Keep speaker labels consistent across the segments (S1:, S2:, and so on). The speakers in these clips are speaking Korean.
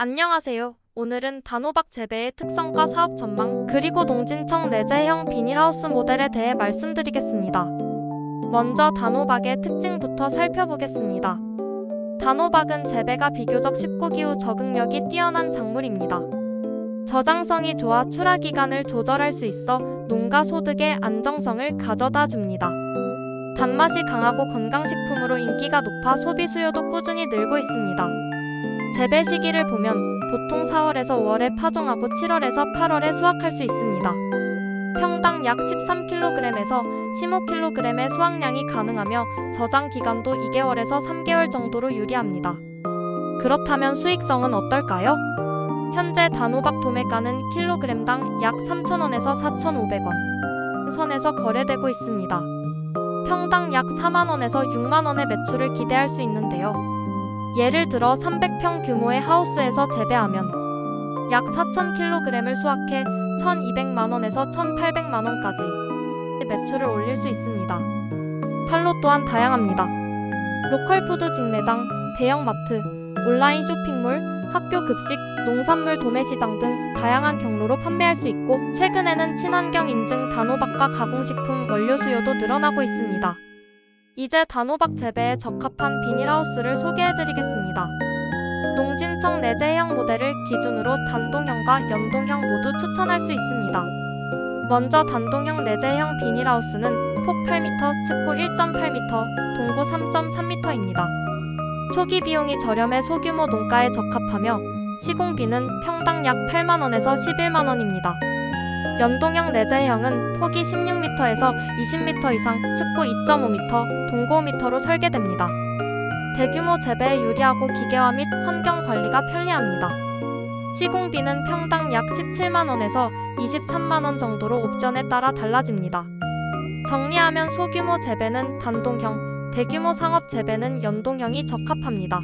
S1: 안녕하세요. 오늘은 단호박 재배의 특성과 사업 전망, 그리고 농진청 내재형 비닐하우스 모델에 대해 말씀드리겠습니다. 먼저 단호박의 특징부터 살펴보겠습니다. 단호박은 재배가 비교적 쉽고 기후 적응력이 뛰어난 작물입니다. 저장성이 좋아 출하 기간을 조절할 수 있어 농가 소득의 안정성을 가져다 줍니다. 단맛이 강하고 건강식품으로 인기가 높아 소비 수요도 꾸준히 늘고 있습니다. 재배 시기를 보면 보통 4월에서 5월에 파종하고 7월에서 8월에 수확할 수 있습니다. 평당 약 13kg에서 15kg의 수확량이 가능하며 저장 기간도 2개월에서 3개월 정도로 유리합니다. 그렇다면 수익성은 어떨까요? 현재 단호박 도매가는 킬로그램당 약 3,000원에서 4,500원 선에서 거래되고 있습니다. 평당 약 4만원에서 6만원의 매출을 기대할 수 있는데요. 예를 들어 300평 규모의 하우스에서 재배하면 약 4,000kg을 수확해 1,200만원에서 1,800만원까지 매출을 올릴 수 있습니다. 판로 또한 다양합니다. 로컬푸드 직매장, 대형마트, 온라인 쇼핑몰, 학교 급식, 농산물 도매시장 등 다양한 경로로 판매할 수 있고 최근에는 친환경 인증 단호박과 가공식품 원료 수요도 늘어나고 있습니다. 이제 단호박 재배에 적합한 비닐하우스를 소개해드리겠습니다. 농진청 내재형 모델을 기준으로 단동형과 연동형 모두 추천할 수 있습니다. 먼저 단동형 내재형 비닐하우스는 폭 8m, 측고 1.8m, 동고 3.3m입니다. 초기 비용이 저렴해 소규모 농가에 적합하며 시공비는 평당 약 8만원에서 11만원입니다. 연동형 내재형은 폭이 16m에서 20m 이상, 측고 2.5m, 동고 5m로 설계됩니다. 대규모 재배에 유리하고 기계화 및 환경 관리가 편리합니다. 시공비는 평당 약 17만원에서 23만원 정도로 옵션에 따라 달라집니다. 정리하면 소규모 재배는 단동형, 대규모 상업 재배는 연동형이 적합합니다.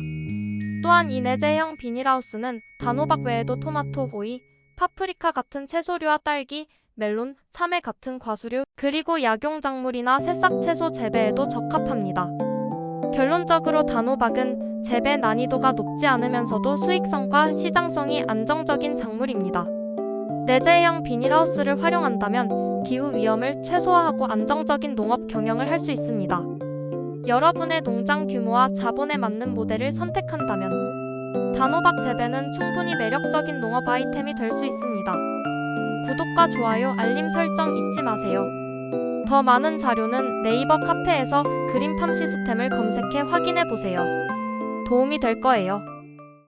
S1: 또한 이 내재형 비닐하우스는 단호박 외에도 토마토, 오이, 파프리카 같은 채소류와 딸기, 멜론, 참외 같은 과수류, 그리고 약용작물이나 새싹 채소 재배에도 적합합니다. 결론적으로 단호박은 재배 난이도가 높지 않으면서도 수익성과 시장성이 안정적인 작물입니다. 내재형 비닐하우스를 활용한다면 기후 위험을 최소화하고 안정적인 농업 경영을 할 수 있습니다. 여러분의 농장 규모와 자본에 맞는 모델을 선택한다면 단호박 재배는 충분히 매력적인 농업 아이템이 될 수 있습니다. 구독과 좋아요, 알림 설정 잊지 마세요. 더 많은 자료는 네이버 카페에서 그린팜 시스템을 검색해 확인해 보세요. 도움이 될 거예요.